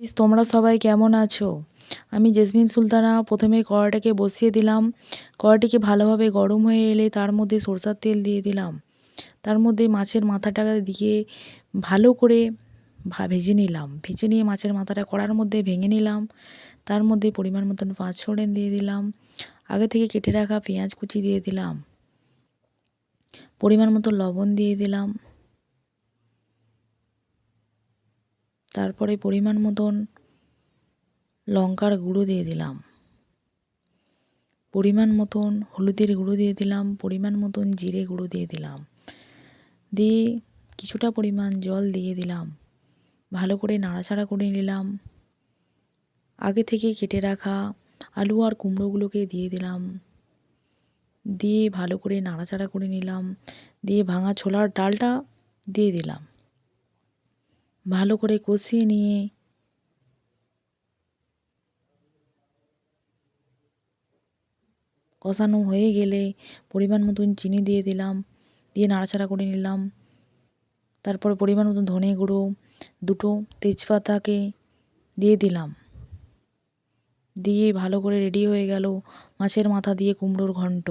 তোমরা সবাই কেমন আছো? আমি জেসমিন সুলতানা, প্রথমে কড়াটাকে বসিয়ে দিলাম। কড়াটিকে ভালোভাবে গরম হয়ে এলে তার মধ্যে সরষার তেল দিয়ে দিলাম। তার মধ্যে মাছের মাথাটা দিয়ে ভালো করে ভেজে নিলাম। ভেজে নিয়ে মাছের মাথাটা কড়ার মধ্যে ভেঙে নিলাম। তার মধ্যে পরিমাণ মতন পাঁচ ফোড়ন দিয়ে দিলাম। আগে থেকে কেটে রাখা পেঁয়াজ কুচি দিয়ে দিলাম। পরিমাণ মতো লবণ দিয়ে দিলাম। তারপরে পরিমাণ মতন লঙ্কার গুঁড়ো দিয়ে দিলাম। পরিমাণ মতন হলুদের গুঁড়ো দিয়ে দিলাম, পরিমাণ মতন জিরে গুঁড়ো দিয়ে দিলাম। দিয়ে কিছুটা পরিমাণ জল দিয়ে দিলাম। ভালো করে নাড়াচাড়া করে নিলাম। আগে থেকে কেটে রাখা আলু আর কুমড়োগুলোকে দিয়ে দিলাম। দিয়ে ভালো করে নাড়াচাড়া করে নিলাম। দিয়ে ভাঙা ছোলার ডালটা দিয়ে দিলাম। ভালো করে কষিয়ে নিয়ে। কষানো হয়ে গেলে পরিমাণ মতন চিনি দিয়ে দিলাম, দিয়ে নাড়াচাড়া করে নিলাম। তারপর পরিমাণ মতন ধনে গুঁড়ো, দুটো তেজপাতাকে দিয়ে দিলাম। দিয়ে ভালো করে রেডি হয়ে গেল মাছের মাথা দিয়ে কুমড়োর ঘন্ট।